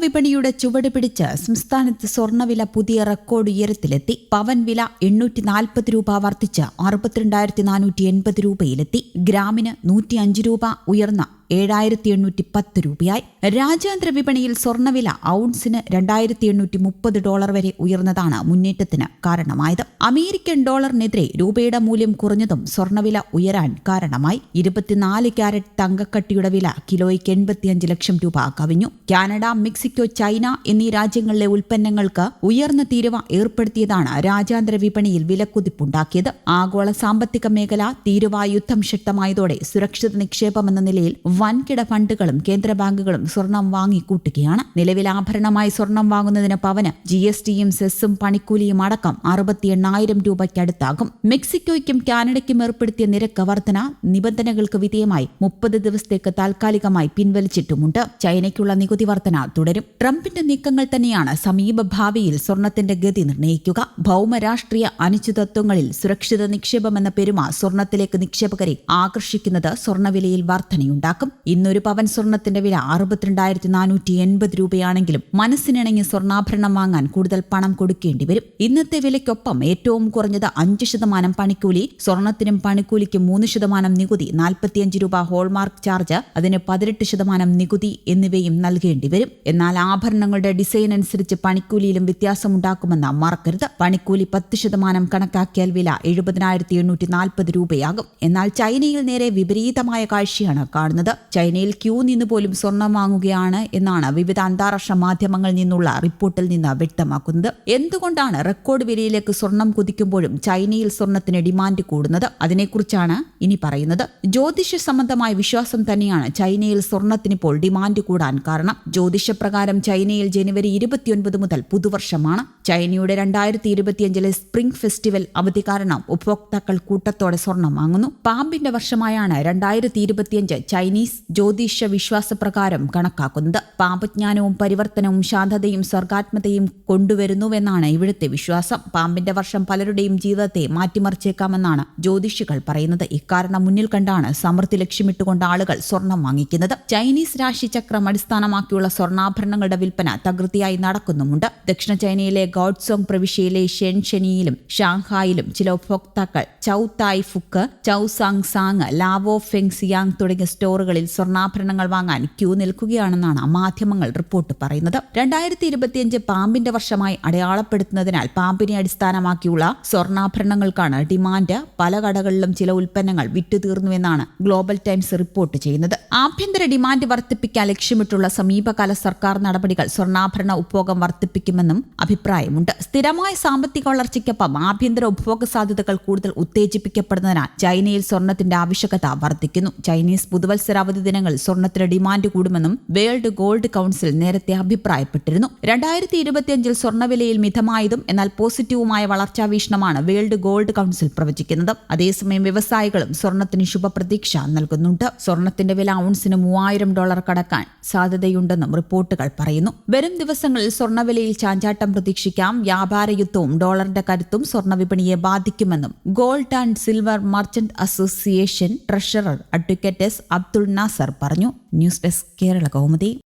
വിപണിയുടെ ചുവട് പിടിച്ച് സംസ്ഥാനത്ത് സ്വർണവില പുതിയ റെക്കോർഡ് ഉയരത്തിലെത്തി. പവൻ വില എണ്ണൂറ്റി നാൽപ്പത് രൂപ വർദ്ധിച്ച് അറുപത്തിരണ്ടായിരത്തി നാനൂറ്റി എൺപത് രൂപയിലെത്തി. ഗ്രാമിന് നൂറ്റി അഞ്ച് രൂപ ഉയർന്ന ഏഴായിരത്തി എണ്ണൂറ്റി പത്ത് രൂപയായി. രാജ്യാന്തര വിപണിയിൽ സ്വർണവില ഔൺസിന് രണ്ടായിരത്തി എണ്ണൂറ്റി മുപ്പത് ഡോളർ വരെ ഉയർന്നതാണ് മുന്നേറ്റത്തിന് കാരണമായത്. അമേരിക്കൻ ഡോളറിനെതിരെ രൂപയുടെ മൂല്യം കുറഞ്ഞതും സ്വർണവില ഉയരാൻ കാരണമായി. ഇരുപത്തിനാല് ക്യാരറ്റ് തങ്കക്കട്ടിയുടെ വില കിലോയ്ക്ക് എൺപത്തിയഞ്ച് ലക്ഷം രൂപ കവിഞ്ഞു. കാനഡ മെക്സിക്കോ ചൈന എന്നീ രാജ്യങ്ങളിലെ ഉൽപ്പന്നങ്ങൾക്ക് ഉയർന്ന തീരുവ ഏർപ്പെടുത്തിയതാണ് രാജ്യാന്തര വിപണിയിൽ വിലക്കുതിപ്പുണ്ടാക്കിയത്. ആഗോള സാമ്പത്തിക മേഖല തീരുവ യുദ്ധം ശക്തമായതോടെ സുരക്ഷിത നിക്ഷേപമെന്ന നിലയിൽ വൻകിട ഫണ്ടുകളും കേന്ദ്ര ബാങ്കുകളും സ്വർണം വാങ്ങിക്കൂട്ടുകയാണ് നിലവിൽ ആഭരണമായി സ്വർണം വാങ്ങുന്നതിന് പവന് ജി എസ് ടിയും സെസ്സും പണിക്കൂലിയും അടക്കം അറുപത്തി എണ്ണായിരം രൂപയ്ക്കടുത്താകും. മെക്സിക്കോയ്ക്കും കാനഡയ്ക്കും ഏർപ്പെടുത്തിയ നിരക്ക് വർധന നിബന്ധനകൾക്ക് വിധേയമായി മുപ്പത് ദിവസത്തേക്ക് താൽക്കാലികമായി പിൻവലിച്ചിട്ടുമുണ്ട്. ചൈനയ്ക്കുള്ള നികുതി വർധന തുടരും. ട്രംപിന്റെ നീക്കങ്ങൾ തന്നെയാണ് സമീപ ഭാവിയിൽ സ്വർണത്തിന്റെ ഗതി നിർണയിക്കുക. ഭൗമരാഷ്ട്രീയ അനിശ്ചിതത്വങ്ങളിൽ സുരക്ഷിത നിക്ഷേപം എന്ന പെരുമ സ്വർണത്തിലേക്ക് നിക്ഷേപകരെ ആകർഷിക്കുന്നത് സ്വർണവിലയിൽ വർധനയുണ്ടാക്കും. ഇന്നൊരു പവൻ സ്വർണത്തിന്റെ വില അറുപത്തിരണ്ടായിരത്തി നാനൂറ്റി എൺപത് രൂപയാണെങ്കിലും മനസ്സിനിണങ്ങി സ്വർണാഭരണം വാങ്ങാൻ കൂടുതൽ പണം കൊടുക്കേണ്ടി വരും. ഇന്നത്തെ വിലയ്ക്കൊപ്പം ഏറ്റവും കുറഞ്ഞത് അഞ്ച് ശതമാനം പണിക്കൂലി സ്വർണത്തിനും പണിക്കൂലിക്കും മൂന്ന് ശതമാനം നികുതി നാൽപ്പത്തിയഞ്ച് രൂപ ഹോൾമാർക്ക് ചാർജ് അതിന് പതിനെട്ട് ശതമാനം നികുതി എന്നിവയും നൽകേണ്ടി വരും. എന്നാൽ ആഭരണങ്ങളുടെ ഡിസൈൻ അനുസരിച്ച് പണിക്കൂലിയിലും വ്യത്യാസമുണ്ടാക്കുമെന്ന് മറക്കരുത്. പണിക്കൂലി പത്ത് ശതമാനം കണക്കാക്കിയാൽ വില എഴുപതിനായിരത്തി എണ്ണൂറ്റി നാൽപ്പത് രൂപയാകും. എന്നാൽ ചൈനയിൽ നേരെ വിപരീതമായ കാഴ്ചയാണ് കാണുന്നത്. ചൈനയിൽ ക്യൂ നിന്ന് പോലും സ്വർണം വാങ്ങുകയാണ് എന്നാണ് വിവിധ അന്താരാഷ്ട്ര മാധ്യമങ്ങളിൽ നിന്നുള്ള റിപ്പോർട്ടിൽ നിന്ന് വ്യക്തമാക്കുന്നത്. എന്തുകൊണ്ടാണ് റെക്കോർഡ് വിലയിലേക്ക് സ്വർണം കുതിക്കുമ്പോഴും ചൈനയിൽ സ്വർണത്തിന് ഡിമാൻഡ് കൂടുന്നത്? അതിനെക്കുറിച്ചാണ് ഇനി പറയുന്നത്. ജ്യോതിഷ സംബന്ധമായ വിശ്വാസം തന്നെയാണ് ചൈനയിൽ സ്വർണത്തിനിപ്പോൾ ഡിമാൻഡ് കൂടാൻ കാരണം. ജ്യോതിഷപ്രകാരം ചൈനയിൽ ജനുവരി ഇരുപത്തിയൊൻപത് മുതൽ പുതുവർഷമാണ്. ചൈനയുടെ രണ്ടായിരത്തി ഇരുപത്തിയഞ്ചിലെ സ്പ്രിംഗ് ഫെസ്റ്റിവൽ അവധി കാരണം ഉപഭോക്താക്കൾ കൂട്ടത്തോടെ സ്വർണം വാങ്ങുന്നു. പാമ്പിന്റെ വർഷമായാണ് രണ്ടായിരത്തി ഇരുപത്തിയഞ്ച് ചൈനീസ് ജ്യോതിഷ വിശ്വാസപ്രകാരം കണക്കാക്കുന്നത്. പാമ്പജ്ഞാനവും പരിവർത്തനവും ശാന്തതയും സർഗാത്മതയും കൊണ്ടുവരുന്നുവെന്നാണ് ഇവിടുത്തെ വിശ്വാസം. പാമ്പിന്റെ വർഷം പലരുടെയും ജീവിതത്തെ മാറ്റിമറിച്ചേക്കാമെന്നാണ് ജ്യോതിഷികൾ പറയുന്നത്. ഇക്കാരണം മുന്നിൽ കണ്ടാണ് സമൃദ്ധി ലക്ഷ്യമിട്ടുകൊണ്ട് ആളുകൾ സ്വർണം വാങ്ങിക്കുന്നത്. ചൈനീസ് രാശിചക്രം അടിസ്ഥാനമാക്കിയുള്ള സ്വർണാഭരണങ്ങളുടെ വിൽപ്പന തകൃതിയായി നടക്കുന്നുമുണ്ട്. ദക്ഷിണ ചൈനയിലെ ഗോഡ്സോങ് പ്രവിശ്യയിലെ ഷെൻഷനിയിലും ഷാങ്ഹായിലും ചില ഉപഭോക്താക്കൾ Chow Tai Fook Chow Sang Sang Lao Feng Xiang തുടങ്ങിയ സ്റ്റോറുകളിൽ സ്വർണാഭരണങ്ങൾ വാങ്ങാൻ ക്യൂ നിൽക്കുകയാണെന്നാണ് മാധ്യമങ്ങൾ റിപ്പോർട്ട് പറയുന്നത്. രണ്ടായിരത്തി ഇരുപത്തിയഞ്ച് പാമ്പിന്റെ വർഷമായി അടയാളപ്പെടുത്തുന്നതിനാൽ പാമ്പിനെ അടിസ്ഥാനമാക്കിയുള്ള സ്വർണാഭരണങ്ങൾക്കാണ് ഡിമാൻഡ്. പല കടകളിലും ചില ഉൽപ്പന്നങ്ങൾ വിറ്റുതീർന്നുവെന്നാണ് ഗ്ലോബൽ ടൈംസ് റിപ്പോർട്ട് ചെയ്യുന്നത്. ആഭ്യന്തര ഡിമാൻഡ് വർദ്ധിപ്പിക്കാൻ ലക്ഷ്യമിട്ടുള്ള സമീപകാല സർക്കാർ നടപടികൾ സ്വർണാഭരണ ഉപഭോഗം വർദ്ധിപ്പിക്കുമെന്നും അഭിപ്രായമുണ്ട്. സ്ഥിരമായ സാമ്പത്തിക വളർച്ചയ്ക്കൊപ്പം ആഭ്യന്തര ഉപഭോഗ സാധ്യതകൾ കൂടുതൽ ഉത്തേജിപ്പിക്കപ്പെടുന്നതിനാൽ ചൈനയിൽ സ്വർണത്തിന്റെ ആവശ്യകത വർദ്ധിക്കുന്നു. ചൈനീസ് പുതുവത്സരാവധി ദിനങ്ങളിൽ സ്വർണത്തിന് ഡിമാൻഡ് കൂടുമെന്നും വേൾഡ് ഗോൾഡ് കൌൺസിൽ നേരത്തെ അഭിപ്രായപ്പെട്ടിരുന്നു. രണ്ടായിരത്തി ഇരുപത്തിയഞ്ചിൽ സ്വർണവിലയിൽ മിതമായതും എന്നാൽ പോസിറ്റീവുമായ വളർച്ചാ വീക്ഷണമാണ് വേൾഡ് ഗോൾഡ് കൌൺസിൽ പ്രവചിക്കുന്നത്. അതേസമയം വ്യവസായികളും സ്വർണത്തിന് ശുഭപ്രതീക്ഷ നൽകുന്നുണ്ട്. സ്വർണത്തിന്റെ വില ഔൺസിന് മൂവായിരം ഡോളർ കടക്കാൻ സാധ്യതയുണ്ടെന്നും റിപ്പോർട്ടുകൾ പറയുന്നു. വരും ദിവസങ്ങളിൽ സ്വർണവിലയിൽ ചാഞ്ചാട്ടം പ്രതീക്ഷിക്കാം. വ്യാപാര യുദ്ധവും ഡോളറിന്റെ കരുത്തും സ്വർണ വിപണിയെ ബാധിക്കുമെന്നും gold and silver merchant association treasurer advocate Abdul Nasar പറഞ്ഞു. News desk Kerala Kaumudi.